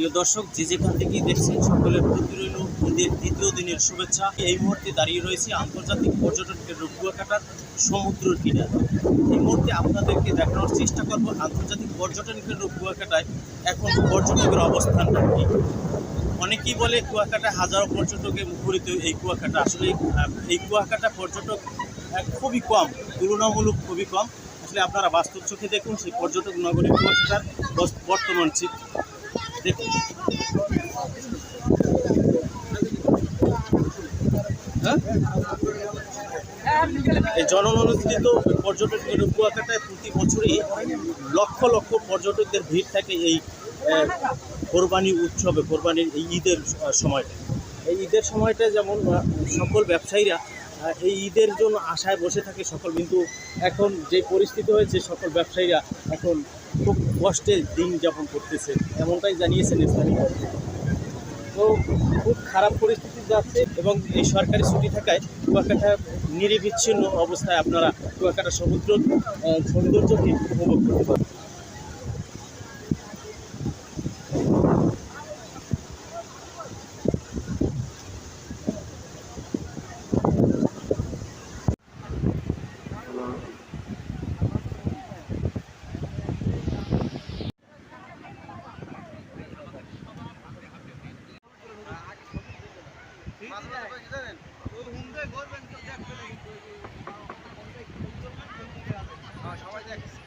প্রিয় দর্শক, যে যেখান থেকে দেখছেন, সকলের প্রতি রইল ঈদের দ্বিতীয় দিনের শুভেচ্ছা। এই মুহূর্তে দাঁড়িয়ে রয়েছে আন্তর্জাতিক পর্যটন কেন্দ্র কুয়াকাটার সমুদ্র কিনারে। এই মুহূর্তে আপনাদেরকে দেখানোর চেষ্টা করব আন্তর্জাতিক পর্যটন কেন্দ্র কুয়াকাটায় এখন পর্যটকের অবস্থানটা কী? অনেকেই বলে কুয়াকাটা হাজারো পর্যটকে মুখরিত এই কুয়াকাটা। আসলে এই কুয়াকাটা পর্যটক খুবই কম, তুলনামূলক খুবই কম। আসলে আপনারা বাস্তব চোখে দেখুন, সেই পর্যটক নগরী কুয়াকাটার বর্তমান চিত্র। দেখুন হ্যাঁ? এই জননন্দিত পর্যটক কুয়াকাটায় প্রতি বছরই লক্ষ লক্ষ পর্যটকদের ভিড় থাকে এই কোরবানি উৎসবে, কোরবানির এই ঈদের সময়টা এই ঈদের সময়টা যেমন সকল ব্যবসায়ীরা এই ঈদের জন্য আশায় বসে থাকে সকল, কিন্তু এখন যে পরিস্থিতি হয়েছে, সকল ব্যবসায়ীরা এখন খুব কষ্টে দিন যাপন করতেছে, এমনটাই জানিয়েছেন স্থানীয় তো খুব খারাপ পরিস্থিতি যাচ্ছে এবং এই সরকারি ছুটি থাকায় কুয়াকাটা নিরিবিচ্ছিন্ন অবস্থায় আপনারা কুয়াকাটা সমুদ্র সৌন্দর্যকে উপভোগ করতে পারেন সবাই দেখছি